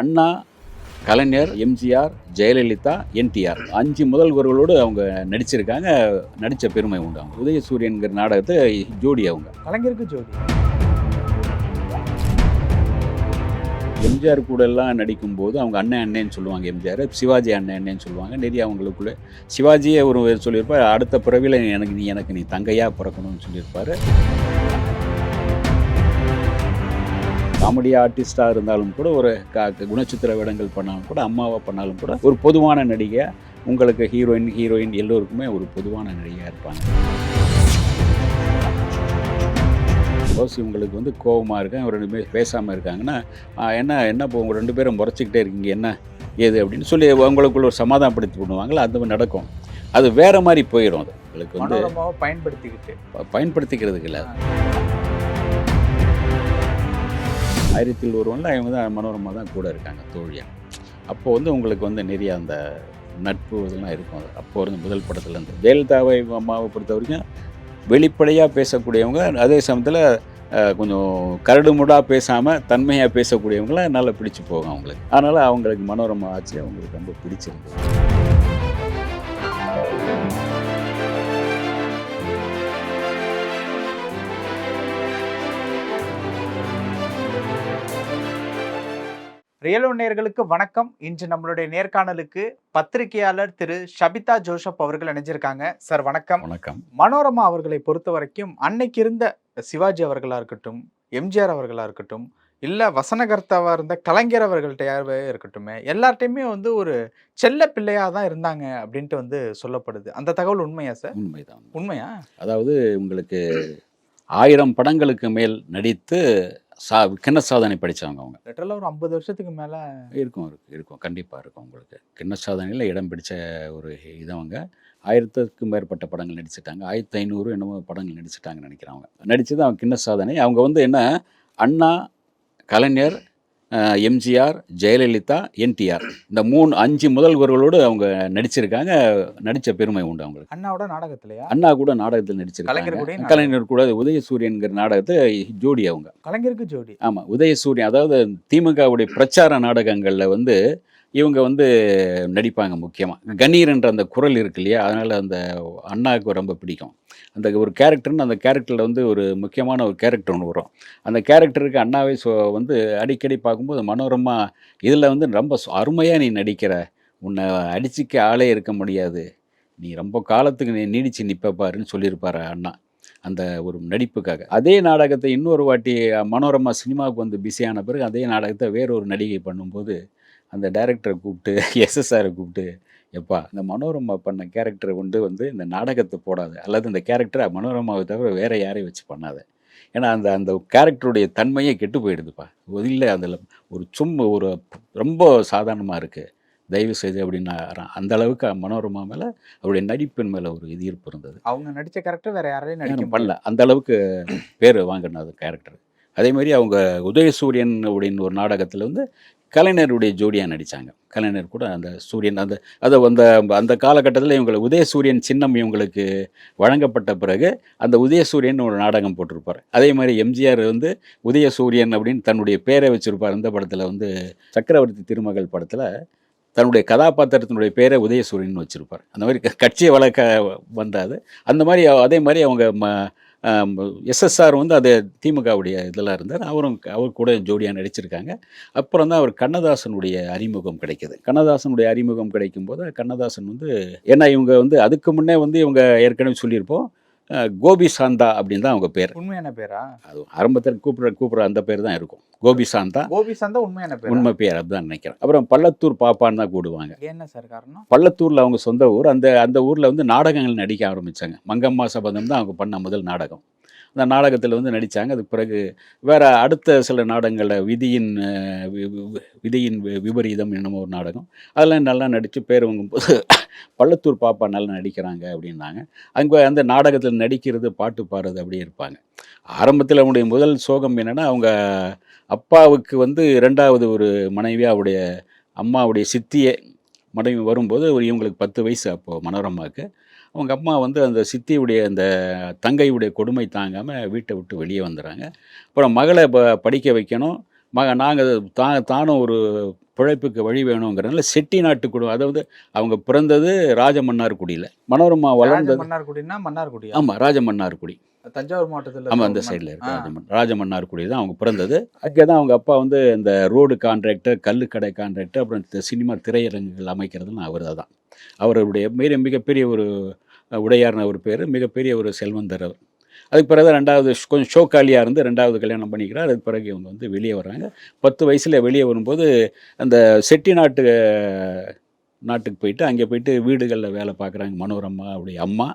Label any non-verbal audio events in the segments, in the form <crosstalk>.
அண்ணா கலைஞர் எம்ஜிஆர் ஜெயலலிதா என்டிஆர். அஞ்சு முதல்வர்களோடு அவங்க நடிச்சிருக்காங்க நடித்த பெருமை உண்டு அவங்க. உதயசூரியன்கிற நாடகத்தை ஜோடி அவங்க. கலைஞருக்கு ஜோடி. எம்ஜிஆர் கூட எல்லாம் நடிக்கும்போது அவங்க அண்ணன் அண்ணேன்னு சொல்லுவாங்க எம்ஜிஆர். சிவாஜி அண்ணன் அண்ணேன்னு சொல்லுவாங்க. நிறைய அவங்களுக்குள்ள. சிவாஜியே ஒரு சொல்லியிருப்பார். அடுத்த பிறவியில் எனக்கு நீ எனக்கு நீ தங்கையாக பிறக்கணும்னு சொல்லியிருப்பார். காமெடி ஆர்டிஸ்டாக இருந்தாலும் கூட ஒரு குணச்சித்திர வேடங்கள் பண்ணாலும் கூட அம்மாவை பண்ணாலும் கூட ஒரு பொதுவான நடிகை. உங்களுக்கு ஹீரோயின் ஹீரோயின் எல்லோருக்குமே ஒரு பொதுவான நடிகையாக இருப்பாங்க. சப்போஸ் இவங்களுக்கு வந்து கோபமாக இருக்கேன் ரெண்டு பேர் பேசாமல் இருக்காங்கன்னா "ஆ, என்ன என்ன இப்போ உங்கள் ரெண்டு பேரும் முறைச்சிக்கிட்டே இருக்கீங்க என்ன ஏது அப்படின்னு சொல்லி அவங்களுக்குள்ள ஒரு சமாதானப்படுத்தி பண்ணுவாங்களா அந்த மாதிரி நடக்கும். அது வேற மாதிரி போயிடும் அது. உங்களுக்கு வந்து பயன்படுத்திக்கிட்டு. பயன்படுத்திக்கிறதுக்கு இல்லை ஆயிரத்தில் ஒருவனில் அவங்க தான் மனோரமாக தான் கூட இருக்காங்க தோழியாக அப்போது வந்து உங்களுக்கு வந்து நிறைய அந்த நட்பு இதெல்லாம் இருக்கும். அது அப்போ இருந்து முதல் படத்துலேருந்து ஜெயலலிதாவை அம்மாவை பொறுத்த வரைக்கும் வெளிப்படையாக பேசக்கூடியவங்க அதே சமயத்தில் கொஞ்சம் கரடுமுடாக பேசாமல் தன்மையாக பேசக்கூடியவங்கள நல்லா பிடிச்சி போகும் அவங்களுக்கு. அதனால் அவங்களுக்கு மனோரமா ஆச்சு அவங்களுக்கு ரொம்ப பிடிச்சிருந்தது ரியலோ நேயர்களுக்கு வணக்கம். இன்று நம்மளுடைய நேர்காணலுக்கு பத்திரிகையாளர் திரு ஷபிதா ஜோசப் அவர்கள் இணைஞ்சிருக்காங்க. சார் வணக்கம். வணக்கம். மனோரமா அவர்களை பொறுத்த வரைக்கும் அன்னைக்கு இருந்த சிவாஜி அவர்களா இருக்கட்டும் எம்ஜிஆர் அவர்களா இருக்கட்டும் இல்ல வசனகர்த்தாவா இருந்த கலைஞர் அவர்கள்ட்ட யாரவே இருக்கட்டுமே எல்லார்ட்டையுமே வந்து ஒரு செல்ல பிள்ளையா தான் இருந்தாங்க அப்படின்ட்டு வந்து சொல்லப்படுது. அந்த தகவல் உண்மையா சார்? உண்மைதான். உண்மையா? அதாவது உங்களுக்கு ஆயிரம் படங்களுக்கு மேல் நடித்து சா கிண்ண சாதனை படித்தவங்க அவங்க. லிட்டரலா ஒரு ஐம்பது வருஷத்துக்கு மேல இருக்கும் இருக்கு இருக்கும். கண்டிப்பாக இருக்கும் உங்களுக்கு. கிண்ண சாதனையில் இடம் பிடிச்ச ஒரு இதவங்க ஆயிரத்துக்கும் மேற்பட்ட படங்கள் நடிச்சிட்டாங்க ஆயிரத்தி ஐநூறு என்னமோ படங்கள் நடிச்சிட்டாங்கன்னு நினைக்கிறேன் அவங்க. நடித்தது அவங்க கிண்ண சாதனை அவங்க வந்து என்ன? அண்ணா கலைஞர் எம்ஜிஆர் ஜெயலலிதா என்டிஆர். இந்த மூணு அஞ்சு முதல்வர்களோடு அவங்க நடிச்சிருக்காங்க. நடித்த பெருமை உண்டு அவங்களுக்கு. அண்ணாவோட நாடகத்திலயா? அண்ணா கூட நாடகத்தில் நடிச்சிருக்காங்க. கலைஞர் கூட உதயசூரியன்கிற நாடகத்தை ஜோடி அவங்க. கலைஞருக்கு ஜோடி. ஆமாம் உதயசூரியன் அதாவது திமுகவுடைய பிரச்சார நாடகங்களில் வந்து இவங்க வந்து நடிப்பாங்க முக்கியமாக கணீர்ன்ற அந்த குரல் இருக்கு இல்லையா? அதனால் அந்த அண்ணாவுக்கு ரொம்ப பிடிக்கும். அந்த ஒரு கேரக்டர்னு அந்த கேரக்டரில் வந்து ஒரு முக்கியமான ஒரு கேரக்டர் ஒன்று வரும். அந்த கேரக்டருக்கு அண்ணாவை சொ வந்து அடிக்கடி பார்க்கும்போது மனோரமா இதில் வந்து ரொம்ப அருமையாக நீ நடிக்கிற. உன்னை அடிச்சிக்க ஆளே இருக்க முடியாது. நீ ரொம்ப காலத்துக்கு நீ நீடிச்சு நிற்பப்பாருன்னு பாருன்னு அண்ணா. அந்த ஒரு நடிப்புக்காக. அதே நாடகத்தை இன்னொரு வாட்டி மனோரமா சினிமாவுக்கு வந்து பிஸியான பிறகு அதே நாடகத்தை வேறொரு நடிகை பண்ணும்போது அந்த டைரக்டரை கூப்பிட்டு எஸ்எஸ்ஆரை கூப்பிட்டு எப்பா இந்த மனோரமா பண்ண கேரக்டரை கொண்டு வந்து இந்த நாடகத்தை போடாது. அல்லது இந்த கேரக்டரை மனோரமாவை தவிர வேற யாரையும் வச்சு பண்ணாத. ஏன்னா அந்த அந்த கேரக்டருடைய தன்மையே கெட்டு போயிடுதுப்பா. இல்லை அதில் ஒரு சும்மா ஒரு ரொம்ப சாதாரணமாக இருக்குது தயவு செய்து அப்படின்னா அந்த அளவுக்கு மனோரமா மேலே அவருடைய நடிப்பின் மேலே ஒரு இது ஈர்ப்பு இருந்தது அவங்க நடிச்ச கேரக்டர் வேற யாரையும் நடிக்க பண்ணல. அந்த அளவுக்கு பேர் வாங்கின அது கேரக்டர் அதே மாதிரி அவங்க உதயசூரியன் அப்படின்னு ஒரு நாடகத்தில் வந்து கலைஞருடைய ஜோடியாக நடித்தாங்க கலைஞர் கூட அந்த சூரியன் அந்த அதை அந்த அந்த காலகட்டத்தில் இவங்களை உதயசூரியன் சின்னம் இவங்களுக்கு வழங்கப்பட்ட பிறகு அந்த உதயசூரியன் ஒரு நாடகம் போட்டிருப்பார். அதே மாதிரி எம்ஜிஆர் வந்து உதயசூரியன் அப்படின்னு தன்னுடைய பேரை வச்சிருப்பார். அந்த படத்தில் வந்து சக்கரவர்த்தி திருமகள் படத்தில் தன்னுடைய கதாபாத்திரத்தினுடைய பேரை உதயசூரியன் வச்சிருப்பார். அந்த மாதிரி க- கட்சியை வளர்க்க வந்தாது அந்த மாதிரி அதே மாதிரி அவங்க ம எஸ்எஸ்ஆர் வந்து அது திமுகவுடைய இதெல்லாம் இருந்தார். அவரும் அவர் கூட ஜோடியாக நடிச்சிருக்காங்க. அப்புறம் தான் அவர் கண்ணதாசனுடைய அறிமுகம் கிடைக்கிது. கண்ணதாசனுடைய அறிமுகம் கிடைக்கும் போது கண்ணதாசன் வந்து ஏன்னா இவங்க வந்து அதுக்கு முன்னே வந்து இவங்க ஏற்கனவே சொல்லியிருப்போம். கோபி சாந்தா அப்படின்னு தான் அவங்க பேர். உண்மையான பேரா? அது ஆரம்பத்தில் கூப்பிட்ற கூப்பிட்ற அந்த பேர் தான் இருக்கும். கோபி சாந்தா. கோபி சந்தா உண்மையான பேரா? உண்மை பேர் அதுதான் நினைக்கிறேன். அப்புறம் பள்ளத்தூர் பாப்பான்னு தான் கூடுவாங்க. என்ன சார் காரணம்? பள்ளத்தூரில் அவங்க சொந்த ஊர் அந்த அந்த ஊரில் வந்து நாடகங்கள் நடிக்க ஆரம்பித்தாங்க மங்கம்மா சபதம் தான் அவங்க பண்ண முதல் நாடகம். அந்த நாடகத்தில் வந்து நடித்தாங்க அதுக்கு பிறகு வேற அடுத்த சில நாடகங்களில் விதியின் வி- வி- விதியின் வி- விபரீதம் என்னமோ ஒரு நாடகம். அதெல்லாம் நல்லா நடித்து பேர் வாங்கும்போது <laughs> பள்ளத்தூர் பாப்பா நல்லா நடிக்கிறாங்க அப்படின்னாங்க. அங்கே அந்த நாடகத்தில் நடிக்கிறது பாட்டு பாடுறது அப்படியே இருப்பாங்க. ஆரம்பத்தில் அவனுடைய முதல் சோகம் என்னென்னா அவங்க அப்பாவுக்கு வந்து ரெண்டாவது ஒரு மனைவியாக அவருடைய அம்மாவுடைய சித்தியே மனைவி வரும்போது ஒரு இவங்களுக்கு பத்து வயசு அப்போது மனோரமாவுக்கு. அவங்க அம்மா வந்து அந்த சித்தியுடைய அந்த தங்கையுடைய கொடுமை தாங்காமல் வீட்டை விட்டு வெளியே வந்துடுறாங்க அப்புறம் மகளை ப படிக்க வைக்கணும். மக நாங்கள் தா தானும் ஒரு பிழைப்புக்கு வழி வேணுங்கிறனால செட்டி நாட்டு குடும்பம் அதாவது அவங்க பிறந்தது ராஜமன்னார்குடியில். மனோரமா வளர்ந்தது. மன்னார்குடினா மன்னார்குடியா? ஆமாம் ராஜமன்னார்குடி. தஞ்சாவூர் மாவட்டத்தில் ஆமாம் அந்த சைடில் இருக்கு. ராஜமன் ராஜமன்னார்குடி தான் அவங்க பிறந்தது. அங்கே தான் அவங்க அப்பா வந்து இந்த ரோடு கான்ட்ராக்டர் கல்லுக்கடை கான்ட்ராக்டர் அப்புறம் சினிமா திரையரங்குகள் அமைக்கிறதுலாம் அவர் தான் அவருடைய மிக மிகப்பெரிய ஒரு உடையார்னு ஒரு பேர் மிகப்பெரிய ஒரு செல்வந்தர் அவர். அதுக்கு பிறகு ரெண்டாவது கொஞ்சம் ஷோக்காலியாக இருந்து ரெண்டாவது கல்யாணம் பண்ணிக்கிறார். அதுக்கு பிறகு இவங்க வந்து வெளியே வர்றாங்க. பத்து வயசில் வெளியே வரும்போது அந்த செட்டி நாட்டு நாட்டுக்கு போயிட்டு அங்கே போயிட்டு வீடுகளில் வேலை பார்க்குறாங்க. மனோரமா அவருடைய அம்மா.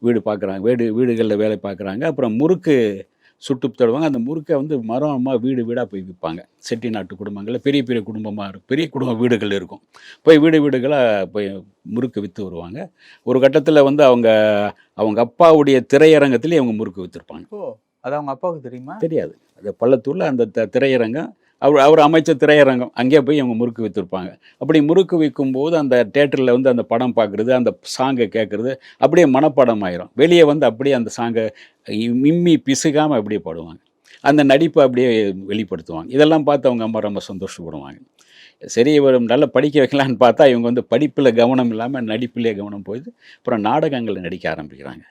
வீடு பார்க்குறாங்க வீடு வீடுகளில் வேலை பார்க்குறாங்க. அப்புறம் முறுக்கு சுட்டு தருவாங்க. அந்த முறுக்கை வந்து மரம் அம்மா வீடு வீடாக போய் விற்பாங்க. செட்டி நாட்டு குடும்பங்களில் பெரிய பெரிய குடும்பமாக இருக்கும் பெரிய குடும்ப வீடுகள் இருக்கும். போய் வீடு வீடுகளாக போய் முறுக்கு விற்று வருவாங்க. ஒரு கட்டத்தில் வந்து அவங்க அவங்க அப்பாவுடைய திரையரங்கத்திலே அவங்க முறுக்கு விற்றுருப்பாங்க ஓ அது அவங்க அப்பாவுக்கு தெரியுமா? தெரியாது. அது பள்ளத்தூரில் அந்த த- திரையரங்கம் அவர் அவர் அமைச்ச திரையரங்கம் அங்கேயே போய் அவங்க முறுக்கு விற்றுருப்பாங்க அப்படி முறுக்கு விற்கும்போது அந்த தேட்டரில் வந்து அந்த படம் பார்க்குறது அந்த சாங்கை கேட்குறது அப்படியே மனப்படம் ஆயிரும். வெளியே வந்து அப்படியே அந்த சாங்கை மிம்மி பிசுகாமல் அப்படியே பாடுவாங்க. அந்த நடிப்பை அப்படியே வெளிப்படுத்துவாங்க. இதெல்லாம் பார்த்து அவங்க அம்மா ரொம்ப சந்தோஷப்படுவாங்க. சரி இவர் நல்லா படிக்க வைக்கலான்னு பார்த்தா இவங்க வந்து படிப்பில் கவனம் இல்லாமல் நடிப்பிலே கவனம் போயிது அப்புறம் நாடகங்களில் நடிக்க ஆரம்பிக்கிறாங்க.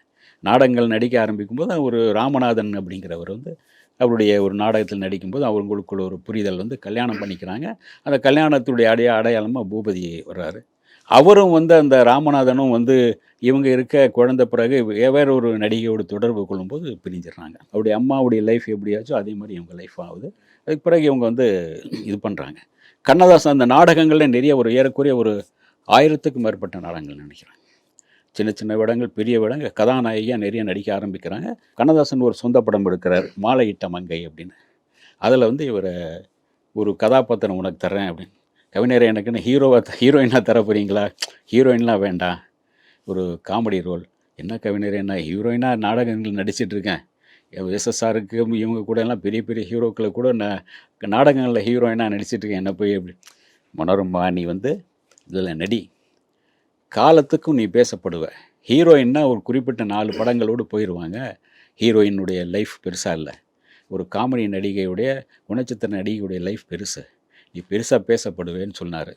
நாடகங்கள் நடிக்க ஆரம்பிக்கும்போது ஒரு ராமநாதன் அப்படிங்கிறவர் வந்து அவருடைய ஒரு நாடகத்தில் நடிக்கும்போது அவங்களுக்குள்ள ஒரு புரிதல் வந்து கல்யாணம் பண்ணிக்கிறாங்க. அந்த கல்யாணத்துடைய அடைய அடையாளமாக பூபதி வர்றாரு. அவரும் வந்து அந்த ராமநாதனும் வந்து இவங்க இருக்க குழந்தை பிறகு வேறு ஒரு நடிகையோடு தொடர்பு கொள்ளும்போது பிரிஞ்சிடுறாங்க. அவருடைய அம்மாவுடைய லைஃப் எப்படியாச்சோ அதே மாதிரி இவங்க லைஃப் ஆகுது. அதுக்கு பிறகு இவங்க வந்து இது பண்ணுறாங்க கண்ணதாசன் அந்த நாடகங்களில் நிறைய ஒரு ஏறக்குறைய ஒரு ஆயிரத்துக்கும் மேற்பட்ட நாடகங்கள் நினைக்கிறேன் சின்ன சின்ன விடங்கள் பெரிய விடங்கள் கதாநாயகியாக நிறைய நடிக்க ஆரம்பிக்கிறாங்க. கண்ணதாசன் ஒரு சொந்த படம் எடுக்கிறார் மாலையிட்ட மங்கை அப்படின்னு. அதில் வந்து இவர் ஒரு கதாபாத்திரம் உனக்கு தரேன் அப்படின்னு. கவிஞரை எனக்குன்னு ஹீரோவை ஹீரோயினாக தர போகிறீங்களா ஹீரோயின்லாம் வேண்டாம். ஒரு காமெடி ரோல் என்ன கவிஞர் என்ன ஹீரோயினாக நாடகங்கள் நடிச்சிட்டு இருக்கேன். எஸ்எஸ்ஆருக்கு இவங்க கூட எல்லாம் பெரிய பெரிய ஹீரோக்களை கூட நான் நாடகங்களில் ஹீரோயினாக நடிச்சிட்டு இருக்கேன் என்ன போய் அப்படி. மனோரமா நீ வந்து இதில் நடி. காலத்துக்கும் நீ பேசப்படுவ. ஹீரோயின்னா ஒரு குறிப்பிட்ட நாலு படங்களோடு போயிடுவாங்க ஹீரோயினுடைய லைஃப் பெருசாக இல்லை. ஒரு காமெடி நடிகையுடைய குணச்சித்திர நடிகையுடைய லைஃப் பெருசு. நீ பெருசாக பேசப்படுவேன்னு சொன்னார்.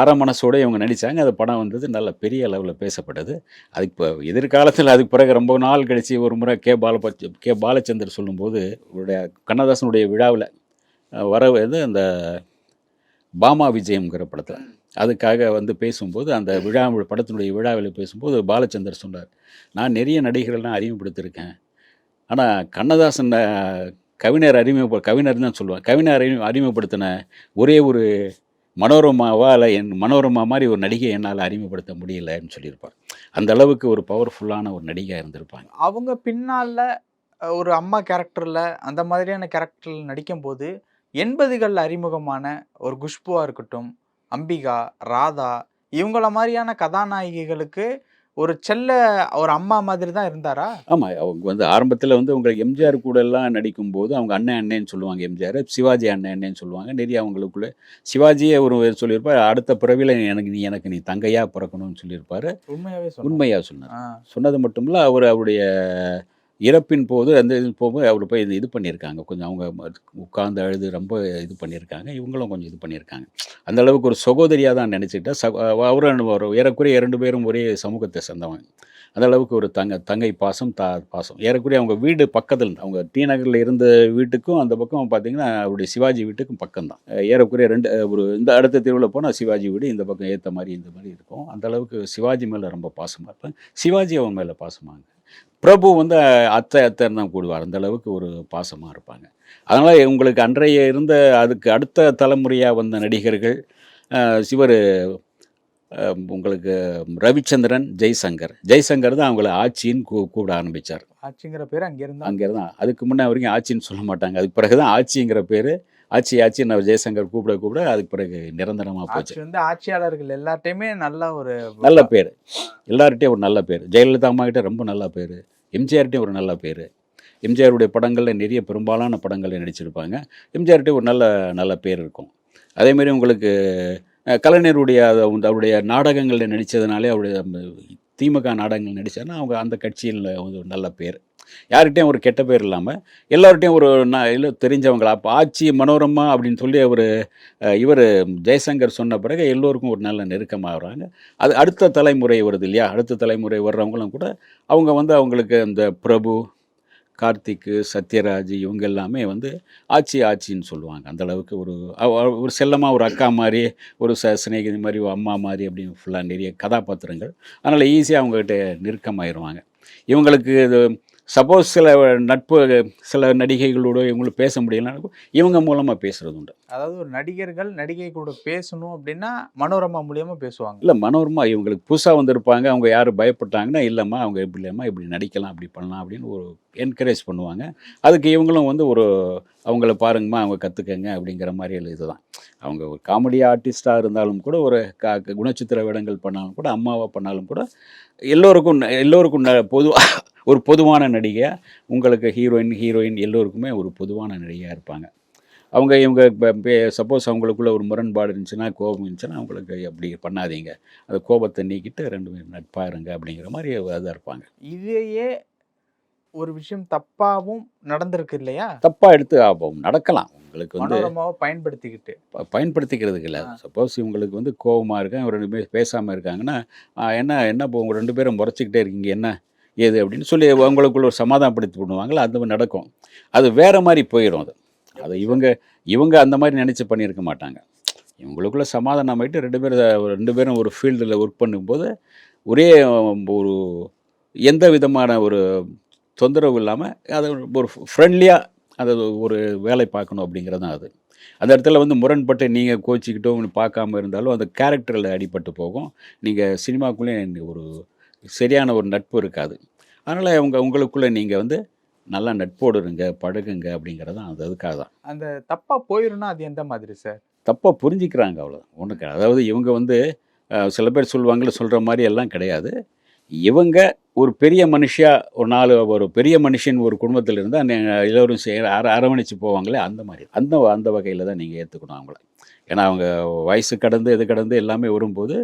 அரை மனசோட இவங்க நடித்தாங்க அந்த படம் வந்தது நல்ல பெரிய அளவில் பேசப்பட்டது. அதுக்கு இப்போ எதிர்காலத்தில் அதுக்கு பிறகு ரொம்ப நாள் கழித்து ஒரு முறை கே பாலபட்ச கே பாலச்சந்தர் சொல்லும்போது அவருடைய கண்ணதாசனுடைய விழாவில் வர இது அந்த பாமா விஜயம்ங்கிற படத்தில். அதுக்காக வந்து பேசும்போது அந்த விழா படத்தினுடைய விழாவில் பேசும்போது பாலச்சந்தர் சொன்னார் நான் நிறைய நடிகர்கள்லாம் அறிமுகப்படுத்தியிருக்கேன். ஆனால் கண்ணதாசன் கவிஞர் அறிமுக கவிஞர் தான் சொல்லுவேன் கவிஞர் அறிமு அறிமுகப்படுத்தின ஒரே ஒரு மனோரமாவா இல்லை என் மனோரமா மாதிரி ஒரு நடிகை என்னால் அறிமுகப்படுத்த முடியலன்னு சொல்லியிருப்பார். அந்த அளவுக்கு ஒரு பவர்ஃபுல்லான ஒரு நடிகையாக இருந்திருப்பாங்க. அவங்க பின்னால் ஒரு அம்மா கேரக்டரில் அந்த மாதிரியான கேரக்டரில் நடிக்கும்போது எண்பதுகளில் அறிமுகமான ஒரு குஷ்புவாக இருக்கட்டும் அம்பிகா ராதா இவங்கள மாதிரியான கதாநாயகிகளுக்கு ஒரு செல்ல ஒரு அம்மா மாதிரி தான் இருந்தாரா? ஆமாம் அவங்க வந்து ஆரம்பத்தில் வந்து அவங்க எம்ஜிஆர் கூட எல்லாம் நடிக்கும்போது அவங்க அண்ணன் அண்ணேன்னு சொல்லுவாங்க எம்ஜிஆர் சிவாஜி அண்ணன் அண்ணேன்னு சொல்லுவாங்க. நிறைய அவங்களுக்குள்ள சிவாஜியே ஒரு சொல்லியிருப்பார். அடுத்த பிறவியில் எனக்கு நீ எனக்கு நீ தங்கையாக பிறக்கணும்னு சொல்லியிருப்பார். சொல்லுங்க உண்மையாக சொன்னார். சொன்னது மட்டும் இல்லை அவர் அவருடைய இறப்பின் போது அந்த இது போகும்போது அவர் போய் இது இது பண்ணியிருக்காங்க. கொஞ்சம் அவங்க உட்கார்ந்து அழுது ரொம்ப இது பண்ணியிருக்காங்க. இவங்களும் கொஞ்சம் இது பண்ணியிருக்காங்க. அந்த அளவுக்கு ஒரு சகோதரியாக தான் நினச்சிக்கிட்டா சக அவரும் ஒரு ஏறக்குறைய இரண்டு பேரும் ஒரே சமூகத்தை சேர்ந்தவங்க. அந்த அளவுக்கு ஒரு தங்க தங்கை பாசம் தா பாசம். ஏறக்குறைய அவங்க வீடு பக்கத்தில் அவங்க டி நகரில் இருந்த வீட்டுக்கும் அந்த பக்கம் பார்த்தீங்கன்னா அவருடைய சிவாஜி வீட்டுக்கும் பக்கம்தான் ஏறக்குறைய ரெண்டு ஒரு இந்த அடுத்த தெருவில் போனால் சிவாஜி வீடு இந்த பக்கம் ஏற்ற மாதிரி இந்த மாதிரி இருக்கும். அந்த அளவுக்கு சிவாஜி மேலே ரொம்ப பாசமாக இருப்பேன் சிவாஜி அவன் மேலே பாசமாங்க பிரபு வந்து அத்தை அத்தைன்னு தான் கூடுவார். அந்த அளவுக்கு ஒரு பாசமாக இருப்பாங்க. அதனால் உங்களுக்கு அன்றைய இருந்த அதுக்கு அடுத்த தலைமுறையாக வந்த நடிகர்கள் சிவர் உங்களுக்கு ரவிச்சந்திரன் ஜெய்சங்கர். ஜெய்சங்கர் தான் அவங்கள ஆச்சின்னு கூ கூப்பிட ஆரம்பித்தார் ஆச்சுங்கிற பேர் அங்க இருந்தா? அங்கே தான் அதுக்கு முன்னே வரைக்கும் ஆச்சின்னு சொல்ல மாட்டாங்க. அதுக்கு பிறகு தான் ஆச்சிங்கிற பேர் ஆச்சி ஆச்சி நான் ஜெய்சங்கர் கூப்பிட கூப்பிட அதுக்கு பிறகு நிரந்தரமாக போச்சு. ஆட்சி வந்து ஆட்சியாளர்கள் எல்லாத்தையுமே நல்ல ஒரு நல்ல பேர். எல்லார்கிட்டையும் ஒரு நல்ல பேர். ஜெயலலிதா அம்மா கிட்ட ரொம்ப நல்ல பேர். எம்ஜிஆர்டே ஒரு நல்ல பேர். எம்ஜிஆருடைய படங்களில் நிறைய பெரும்பாலான படங்களில் நடிச்சிருப்பாங்க. எம்ஜிஆர்டே ஒரு நல்ல நல்ல பேர் இருக்கும். அதேமாரி உங்களுக்கு கலைஞருடைய அவருடைய நாடகங்களில் நடித்ததுனாலே அவருடைய திமுக நாடகங்கள் நடித்தாருன்னா அவங்க அந்த கட்சியில் ஒரு நல்ல பேர். யார்கிட்டையும் ஒரு கெட்ட பேர் இல்லாமல் எல்லார்கிட்டையும் ஒரு நான் இல்லை தெரிஞ்சவங்களா அப்போ ஆட்சி மனோரமா அப்படின்னு சொல்லி அவர் இவர் ஜெய்சங்கர் சொன்ன பிறகு எல்லோருக்கும் ஒரு நல்ல நெருக்கமாகறாங்க அது அடுத்த தலைமுறை வருது இல்லையா? அடுத்த தலைமுறை வர்றவங்களும் கூட அவங்க வந்து அவங்களுக்கு அந்த பிரபு கார்த்திக்கு சத்யராஜ் இவங்க எல்லாமே வந்து ஆச்சி ஆச்சின்னு சொல்லுவாங்க. அந்த அளவுக்கு ஒரு ஒரு செல்லமாக ஒரு அக்கா மாதிரி ஒரு ச சிநேகிதி மாதிரி ஒரு அம்மா மாதிரி அப்படின்னு ஃபுல்லாக நிறைய கதாபாத்திரங்கள். அதனால் ஈஸியாக அவங்ககிட்ட நெருக்கமாயிருவாங்க. இவங்களுக்கு இது சப்போஸ் சில நட்பு சில நடிகைகளோட இவங்களுக்கு பேச முடியலன்னா இவங்க மூலமாக பேசுகிறது உண்டு. அதாவது ஒரு நடிகர்கள் நடிகை கூட பேசணும் அப்படின்னா மனோரமா மூலியமா பேசுவாங்க. இல்லை மனோரமா இவங்களுக்கு புதுசாக வந்திருப்பாங்க அவங்க யாரும் பயப்பட்டாங்கன்னா இல்லைம்மா அவங்க இப்படி இல்லைம்மா இப்படி நடிக்கலாம் அப்படி பண்ணலாம் அப்படின்னு ஒரு என்கரேஜ் பண்ணுவாங்க. அதுக்கு இவங்களும் வந்து ஒரு அவங்கள பாருங்கம்மா அவங்க கற்றுக்கங்க அப்படிங்கிற மாதிரி இதுதான். அவங்க ஒரு காமெடி ஆர்டிஸ்டாக இருந்தாலும் கூட ஒரு க குணச்சித்திர வேடங்கள் பண்ணாலும் கூட அம்மாவாக பண்ணாலும் கூட எல்லோருக்கும் எல்லோருக்கும் ந- பொது ஒரு பொதுவான நடிகையாக உங்களுக்கு ஹீரோயின் ஹீரோயின் எல்லோருக்குமே ஒரு பொதுவான நடிகையாக இருப்பாங்க. அவங்க இவங்க சப்போஸ் அவங்களுக்குள்ள ஒரு முரண்பாடு இருந்துச்சுன்னா கோபம் இருந்துச்சுன்னா அவங்களுக்கு அப்படி பண்ணாதீங்க. அந்த கோபத்தை நீக்கிட்டு ரெண்டு பேரும் நட்பாக இருங்க அப்படிங்கிற மாதிரி அதாக இருப்பாங்க. இதையே ஒரு விஷயம் தப்பாவும் நடந்திருக்கு இல்லையா? தப்பாக எடுத்து ஆபம் நடக்கலாம். உங்களுக்கு வந்து பயன்படுத்திக்கிட்டு. பயன்படுத்திக்கிறதுக்கு இல்லை. சப்போஸ் இவங்களுக்கு வந்து கோபமாக இருக்காங்க ரெண்டு பேர் பேசாமல் இருக்காங்கன்னா "ஆ, என்ன என்ன இப்போ உங்கள் ரெண்டு பேரும் முறைச்சிக்கிட்டே இருக்கீங்க என்ன? ஏது அப்படின்னு சொல்லி அவங்களுக்குள்ள ஒரு சமாதானப்படுத்தி பண்ணுவாங்களா அந்த மாதிரி நடக்கும். அது வேற மாதிரி போயிடும் அது. அது இவங்க இவங்க அந்த மாதிரி நினச்சி பண்ணியிருக்க மாட்டாங்க. இவங்களுக்குள்ள சமாதானம் ஆகிட்டு ரெண்டு பேரும் ரெண்டு பேரும் ஒரு ஃபீல்டில் ஒர்க் பண்ணும்போது ஒரே ஒரு எந்த விதமான ஒரு தொந்தரவு இல்லாமல் அதை ஒரு ஃப்ரெண்ட்லியாக அதை ஒரு வேலை பார்க்கணும் அப்படிங்கிறது தான் அது. அந்த இடத்துல வந்து முரண்பட்டு நீங்கள் கோச்சிக்கிட்டோ பார்க்காம இருந்தாலும் அந்த கேரக்டரில் அடிபட்டு போகும். நீங்கள் சினிமாக்குள்ளே ஒரு சரியான ஒரு நட்பு இருக்காது. அதனால் அவங்க உங்களுக்குள்ளே நீங்கள் வந்து நல்லா நட்போடு இருங்க பழகுங்க அப்படிங்கிறது தான் அது அதுக்காக தான். அந்த தப்பா போயிரும்னா அது எந்த மாதிரி சார்? தப்பாக புரிஞ்சிக்கிறாங்க அவ்வளோ ஒன்றுக்கு அதாவது இவங்க வந்து சில பேர் சொல்லுவாங்கள்ல சொல்கிற மாதிரி எல்லாம் கிடையாது. இவங்க ஒரு பெரிய மனுஷியா ஒரு நாலு ஒரு பெரிய மனுஷன் ஒரு குடும்பத்தில் இருந்தால் எல்லோரும் சே அர அரவணைச்சு போவாங்களே அந்த மாதிரி. அந்த அந்த வகையில் தான் நீங்கள் ஏற்றுக்கணும் அவங்கள. ஏன்னா அவங்க வயசு கடந்து இது கடந்து எல்லாமே வரும்போது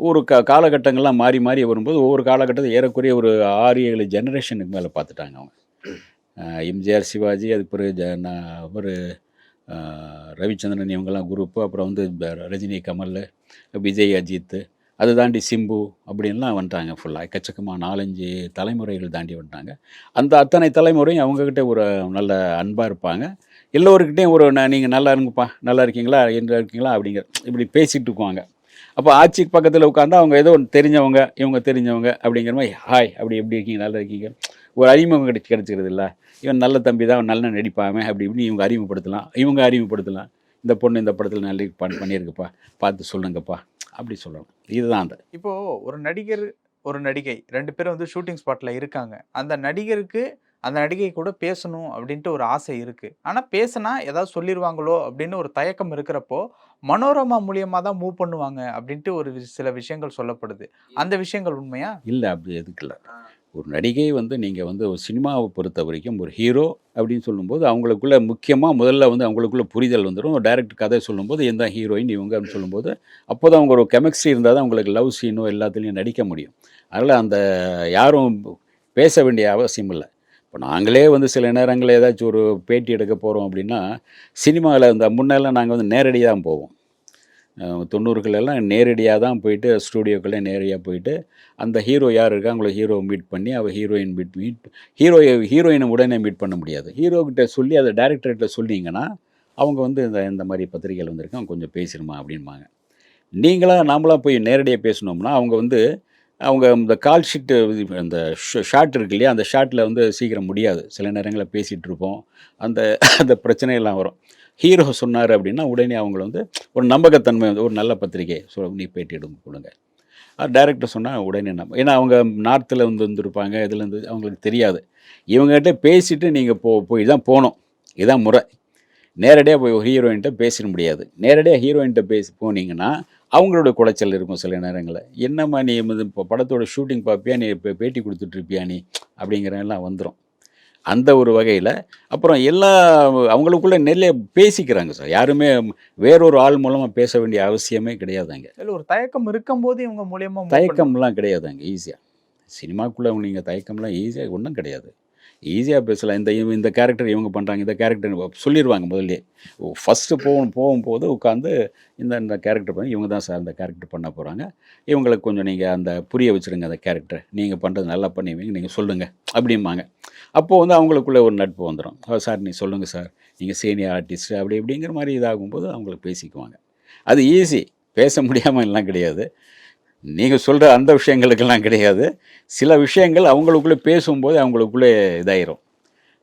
ஒரு க காலகட்டங்கள்லாம் மாறி மாறி வரும்போது ஒவ்வொரு காலகட்டத்தில் ஏறக்குறைய ஒரு ஆறு ஏழு ஜெனரேஷனுக்கு மேலே பார்த்துட்டாங்க அவங்க. எம்ஜிஆர் சிவாஜி அதுக்கு பிறகு ஜ அவர் ரவிச்சந்திரன் இவங்கெல்லாம் குரூப்பு அப்புறம் வந்து ரஜினி கமல் விஜய் அஜித் அதை தாண்டி சிம்பு அப்படின்லாம் வந்துட்டாங்க ஃபுல்லாக எக்கச்சக்கமாக நாலஞ்சு தலைமுறைகள் தாண்டி வந்துட்டாங்க. அந்த அத்தனை தலைமுறையும் அவங்கக்கிட்ட ஒரு நல்ல அன்பாக இருப்பாங்க. எல்லோருக்கிட்டையும் ஒரு நீங்கள் நல்லா இருங்கப்பா நல்லா இருக்கீங்களா என்ன இருக்கீங்களா? அப்படிங்கிற இப்படி பேசிகிட்டு இருக்குவாங்க. அப்போ ஆட்சிக்கு பக்கத்தில் உட்காந்து அவங்க ஏதோ ஒன்று தெரிஞ்சவங்க இவங்க தெரிஞ்சவங்க அப்படிங்கிற மாதிரி ஹாய் அப்படி எப்படி இருக்கீங்க நல்லா இருக்கீங்க. ஒரு அறிமுகம் கிடைச்சி கிடைச்சிக்கிறது இல்லை. இவன் நல்ல தம்பி தான் அவன் நல்லா நடிப்பாமே அப்படி இப்படின்னு இவங்க அறிமுகப்படுத்தலாம். இவங்க அறிமுகப்படுத்தலாம். இந்த பொண்ணு இந்த படத்தில் நல்ல பண் பண்ணியிருக்குப்பா பார்த்து சொல்லுங்கப்பா அப்படி சொல்லணும். இதுதான் அந்த. இப்போது ஒரு நடிகர் ஒரு நடிகை ரெண்டு பேரும் வந்து ஷூட்டிங் ஸ்பாட்டில் இருக்காங்க. அந்த நடிகருக்கு அந்த நடிகை கூட பேசணும் அப்படின்ட்டு ஒரு ஆசை இருக்குது ஆனால் பேசினா ஏதாவது சொல்லிடுவாங்களோ அப்படின்னு ஒரு தயக்கம் இருக்கிறப்போ மனோரமா மூலியமா தான் மூவ் பண்ணுவாங்க அப்படின்ட்டு ஒரு சில விஷயங்கள் சொல்லப்படுது. அந்த விஷயங்கள் உண்மையா? இல்லை அப்படி எதுக்கு இல்லை. ஒரு நடிகை வந்து நீங்கள் வந்து ஒரு சினிமாவை பொறுத்த வரைக்கும் ஒரு ஹீரோ அப்படின்னு சொல்லும்போது அவங்களுக்குள்ள முக்கியமாக முதல்ல வந்து அவங்களுக்குள்ள புரிதல் வந்துடும் டைரக்ட் கதை சொல்லும்போது எந்த ஹீரோயின் இவங்க அப்படின்னு சொல்லும்போது அப்போ தான் அவங்க ஒரு கெமிஸ்ட்ரி இருந்தால் தான் அவங்களுக்கு லவ் சீனோ எல்லாத்துலேயும் நடிக்க முடியும். அதனால் அந்த யாரும் பேச வேண்டிய அவசியம் இல்லை. இப்போ நாங்களே வந்து சில நேரங்களில் ஏதாச்சும் ஒரு பேட்டி எடுக்க போகிறோம் அப்படின்னா சினிமாவில் இந்த முன்னெல்லாம் நாங்கள் வந்து நேரடியாக தான் போவோம். தொண்ணூறுகளெல்லாம் நேரடியாக தான் போயிட்டு ஸ்டூடியோக்குள்ளே நேரடியாக போயிட்டு அந்த ஹீரோ யார் இருக்கா அவங்கள ஹீரோ மீட் பண்ணி அவள் ஹீரோயின் மீட் மீட் ஹீரோ ஹீரோயினை உடனே மீட் பண்ண முடியாது. ஹீரோக்கிட்ட சொல்லி அதை டேரக்டர்கிட்ட சொன்னீங்கன்னா அவங்க வந்து இந்த இந்த மாதிரி பத்திரிகைகள் வந்திருக்கான் கொஞ்சம் பேசிடுமா அப்படின்பாங்க. நீங்களாக நாமளாக போய் நேரடியாக பேசினோம்னா அவங்க வந்து அவங்க இந்த கால் ஷீட்டு அந்த ஷாட் இருக்கு இல்லையா அந்த ஷாட்டில் வந்து சீக்கிரம் முடியாது. சில நேரங்களில் பேசிகிட்டு இருப்போம். அந்த அந்த பிரச்சனையெல்லாம் வரும். ஹீரோ சொன்னார் அப்படின்னா உடனே அவங்கள வந்து ஒரு நம்பகத்தன்மை வந்து ஒரு நல்ல பத்திரிகை ஸோ நீ பேட்டி எடுங்க கொடுங்க. டைரக்டர் சொன்னால் உடனே நம்ம ஏன்னா அவங்க நார்த்தில் வந்து இருந்திருப்பாங்க இதில் இருந்து அவங்களுக்கு தெரியாது. இவங்ககிட்ட பேசிவிட்டு நீங்கள் போ போய் தான் போகணும். இதுதான் முறை. நேரடியாக போய் ஹீரோயின்கிட்ட பேசிட முடியாது. நேரடியாக ஹீரோயின்கிட்ட பேசி போனீங்கன்னா அவங்களோட குடைச்சல் இருக்கும் சில நேரங்களில். என்னம்மா நீ இப்போ படத்தோட ஷூட்டிங் பார்ப்பியா நீ இப்போ பேட்டி கொடுத்துட்ருப்பியா நீ? அப்படிங்கிற எல்லாம் வந்துடும் அந்த ஒரு வகையில் அப்புறம் எல்லா அவங்களுக்குள்ள நிறைய பேசிக்கிறாங்க சார். யாருமே வேறொரு ஆள் மூலமாக பேச வேண்டிய அவசியமே கிடையாதுங்க இல்ல ஒரு தயக்கம் இருக்கும்போது இவங்க மூலியமா move தயக்கம்லாம் கிடையாதுங்க ஈஸியாக சினிமாக்குள்ளே நீங்கள் தயக்கம்லாம் ஈஸியாக ஒன்றும் கிடையாது. ஈஸியாக பேசலாம். இந்த இவங்க இந்த கேரக்டர் இவங்க பண்ணுறாங்க இந்த கேரக்டர் சொல்லிடுவாங்க முதல்லே ஃபஸ்ட்டு போகும் போகும்போது உட்காந்து இந்த இந்த கேரக்டர் பண்ணி இவங்க தான் சார் இந்த கேரக்டர் பண்ண போகிறாங்க இவங்களுக்கு கொஞ்சம் நீங்கள் அந்த புரிய வச்சுருங்க அந்த கேரக்டர் நீங்கள் பண்ணுறது நல்லா பண்ணுவீங்க நீங்கள் சொல்லுங்கள் அப்படிம்பாங்க. அப்போது வந்து அவங்களுக்குள்ளே ஒரு நட்பு வந்துடும் சார் நீ சொல்லுங்கள் சார் நீங்கள் சீனியர் ஆர்டிஸ்ட் அப்படி இப்படிங்கிற மாதிரி இதாகும்போது அவங்களுக்கு பேசிக்குவாங்க. அது ஈஸி பேச முடியாமல் எல்லாம் கிடையாது. நீங்கள் சொல்கிற அந்த விஷயங்களுக்கெல்லாம் கிடையாது. சில விஷயங்கள் அவங்களுக்குள்ளே பேசும்போது அவங்களுக்குள்ளே இதாயிரும்.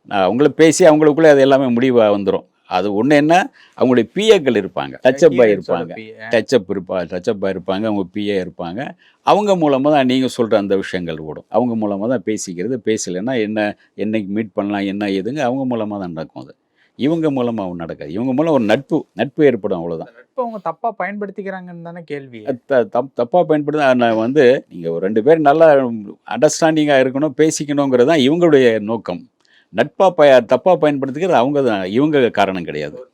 நான் அவங்கள பேசி அவங்களுக்குள்ளே அது எல்லாமே முடிவாக வந்துடும் அது ஒன்று என்ன? அவங்களுடைய பிஏக்கள் இருப்பாங்க. டச்சப் பாய் இருப்பாங்க. டச்சப் இருப்பா டச்சப் இருப்பாங்க. அவங்க பிஏ இருப்பாங்க. அவங்க மூலமாக தான் நீங்கள் சொல்கிற அந்த விஷயங்கள் ஓடும். அவங்க மூலமாக தான் பேசிக்கிறது பேசலைன்னா என்ன என்னைக்கு மீட் பண்ணலாம் என்ன ஏதுங்க அவங்க மூலமாக தான் நடக்கும் அது. இவங்க மூலமாக நடக்காது. இவங்க மூலம் ஒரு நட்பு நட்பு ஏற்படும் அவ்வளோதான் இப்போ அவங்க தப்பா பயன்படுத்திக்கிறாங்கன்னு தானே கேள்வி. த- தப் தப்பாக பயன்படுத்த நான் வந்து நீங்கள் ஒரு ரெண்டு பேரும் நல்லா அண்டர்ஸ்டாண்டிங்காக இருக்கணும் பேசிக்கணுங்கிறது தான் இவங்களுடைய நோக்கம். நட்பாக பய தப்பாக பயன்படுத்திக்கிறது அவங்க தான் இவங்க காரணம் கிடையாது.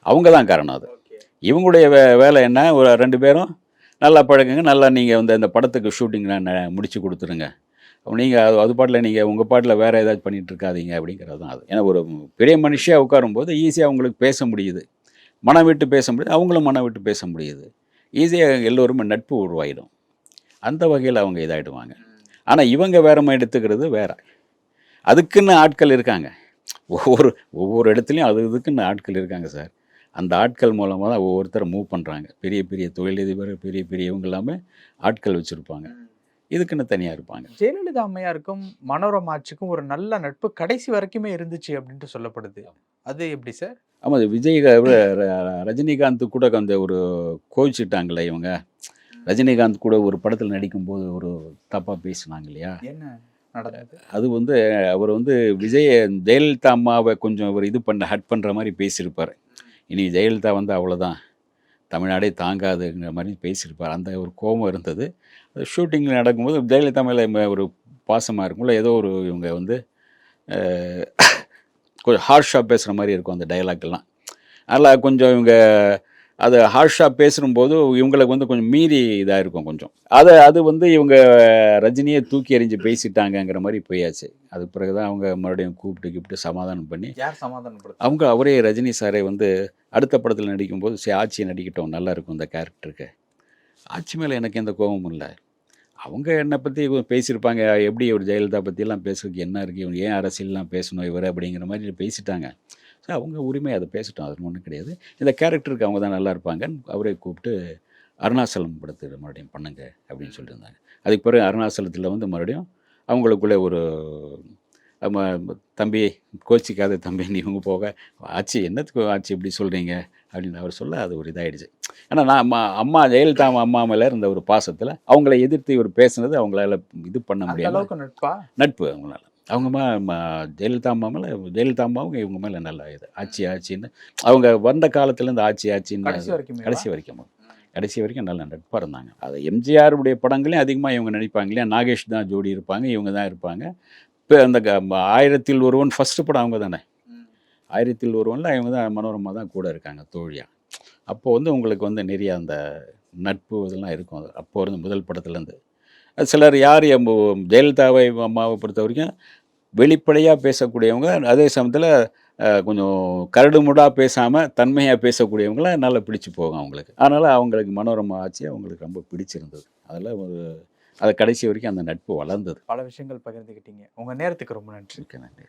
அவங்க தான் காரணம் அது. இவங்களுடைய வே வேலை என்ன? ஒரு ரெண்டு பேரும் நல்லா பழகுங்க நல்லா நீங்கள் வந்து இந்த படத்துக்கு ஷூட்டிங் முடிச்சு கொடுத்துருங்க. நீங்கள் அது அது பாட்டில் நீங்கள் உங்கள் பாட்டில் வேறு ஏதாச்சும் பண்ணிட்டு இருக்காதீங்க அப்படிங்கிறது தான் அது. ஏன்னா ஒரு பெரிய மனுஷியாக உட்காரும்போது ஈஸியாக அவங்களுக்கு பேச முடியுது. மனம் விட்டு பேச முடியுது. அவங்களும் மனம் விட்டு பேச முடியுது. ஈஸியாக எல்லோருமே நட்பு உருவாயிடும். அந்த வகையில் அவங்க இதாகிடுவாங்க ஆனால் இவங்க வேற மாதிரி எடுத்துக்கிறது வேற. அதுக்குன்னு ஆட்கள் இருக்காங்க. ஒவ்வொரு ஒவ்வொரு இடத்துலையும் அது இதுக்குன்னு ஆட்கள் இருக்காங்க சார். அந்த ஆட்கள் மூலமாக தான் ஒவ்வொருத்தரை மூவ் பண்ணுறாங்க பெரிய பெரிய தொழிலதிபர் பெரிய பெரிய இவங்க எல்லாமே ஆட்கள் வச்சுருப்பாங்க. இதுக்குன்னு தனியாக இருப்பாங்க. ஜெயலலிதா அம்மையாருக்கும் மனோரமாச்சுக்கும் ஒரு நல்ல நட்பு கடைசி வரைக்குமே இருந்துச்சு அப்படின்ட்டு சொல்லப்படுது. அது எப்படி சார்? ஆமாம் விஜய் ரஜினிகாந்த் கூட அந்த ஒரு கோவிச்சிட்டாங்களே இவங்க. ரஜினிகாந்த் கூட ஒரு படத்தில் நடிக்கும்போது ஒரு தப்பாக பேசினாங்க இல்லையா? என்ன அது வந்து அவர் வந்து விஜய் ஜெயலலிதா அம்மாவை கொஞ்சம் அவர் இது பண்ண ஹட் பண்ணுற மாதிரி பேசியிருப்பார். இனி ஜெயலலிதா வந்து அவ்வளோதான் தமிழ்நாடே தாங்காதுங்கிற மாதிரி பேசியிருப்பார். அந்த ஒரு கோபம் இருந்தது. ஷூட்டிங்கில் நடக்கும்போது ஜெயலலிதா மேலே ஒரு பாசமாக இருக்கும்ல ஏதோ ஒரு இவங்க வந்து கொஞ்சம் ஹார்ஷாக பேசுகிற மாதிரி இருக்கும் அந்த எல்லாம். அதில் கொஞ்சம் இவங்க அது ஹார்ஷாக பேசும்போது இவங்களுக்கு வந்து கொஞ்சம் மீறி இதாக இருக்கும் கொஞ்சம். அதை அது வந்து இவங்க ரஜினியை தூக்கி எறிஞ்சு பேசிட்டாங்கங்கிற மாதிரி போயாச்சு. அதுக்கு பிறகு தான் அவங்க மறுபடியும் கூப்பிட்டு கூப்பிட்டு சமாதானம் பண்ணி யார் சமாதானப்படுத்த அவங்க அவரே ரஜினி சாரே வந்து அடுத்த படத்தில் நடிக்கும்போது சரி ஆட்சி நடிக்கட்டும் நல்லா இருக்கும் இந்த கேரக்டருக்கு ஆட்சி மேலே எனக்கு எந்த கோபமும் இல்லை. அவங்க என்னை பற்றி பேசியிருப்பாங்க. எப்படி ஒரு ஜெயலலிதா பற்றியெல்லாம் பேசுறதுக்கு என்ன இருக்குது இவங்க ஏன் அரசியல்லாம் பேசணும் இவர் அப்படிங்கிற மாதிரி பேசிட்டாங்க. ஸோ அவங்க உரிமை அதை பேசிட்டோம். அது ஒன்றும் கிடையாது. இந்த கேரக்டருக்கு அவங்க தான் நல்லா இருப்பாங்கன்னு அவரே கூப்பிட்டு அருணாசலம் படத்தில் மறுபடியும் பண்ணுங்க அப்படின்னு சொல்லியிருந்தாங்க. அதுக்கு பிறகு அருணாசலத்தில் வந்து மறுபடியும் அவங்களுக்குள்ளே ஒரு தம்பி கோச்சிக்காத தம்பின்னு இவங்க போக. ஆச்சி என்னத்துக்கு ஆச்சி இப்படி சொல்கிறீங்க அப்படின்னு அவர் சொல்ல அது ஒரு இதாயிடுச்சு. ஏன்னா நான் அம்மா அம்மா ஜெயலலிதா அம்மா மேலே இருந்த ஒரு பாசத்தில் அவங்கள எதிர்த்து இவர் பேசுனது அவங்களால இது பண்ண அளவுக்கு நட்பா? நட்பு அவங்களால. அவங்க ஜெயலலிதா அம்மா மேலே ஜெயலலிதா அம்மாவும் இவங்க மேலே நல்லா இது. ஆட்சி ஆட்சின்னு அவங்க வந்த காலத்துலேருந்து ஆட்சி ஆட்சின்னு கடைசி வரைக்கும் கடைசி வரைக்கும். கடைசி வரைக்கும் நல்ல நட்பாக இருந்தாங்க. அது எம்ஜிஆருடைய படங்களையும் அதிகமாக இவங்க நடிப்பாங்க இல்லையா? நாகேஷ் தான் ஜோடி இருப்பாங்க இவங்க தான் இருப்பாங்க. இப்போ அந்த க- ஆயிரத்தில் ஒருவன் ஃபஸ்ட்டு படம் அவங்க தானே. ஆயிரத்தில் ஒருவனில் அவங்க தான் மனோரமா தான் கூட இருக்காங்க தோழியாக அப்போது வந்து உங்களுக்கு வந்து நிறைய அந்த நட்பு இதெல்லாம் இருக்கும் அது. அப்போ இருந்து முதல் படத்துலேருந்து. சிலர் யார் எம் ஜெயலலிதாவை அம்மாவை பொறுத்த வரைக்கும் வெளிப்படையாக பேசக்கூடியவங்க அதே சமயத்தில் கொஞ்சம் கரடுமுடாக பேசாமல் தன்மையாக பேசக்கூடியவங்கள நல்லா பிடிச்சி போகும் அவங்களுக்கு. அதனால் அவங்களுக்கு மனோரமா ஆட்சி அவங்களுக்கு ரொம்ப பிடிச்சிருந்தது. அதில் ஒரு அது கடைசி வரைக்கும் அந்த நட்பு வளர்ந்தது. பல விஷயங்கள் பகிர்ந்துக்கிட்டீங்க உங்க நேரத்துக்கு ரொம்ப நன்றி. நன்றி.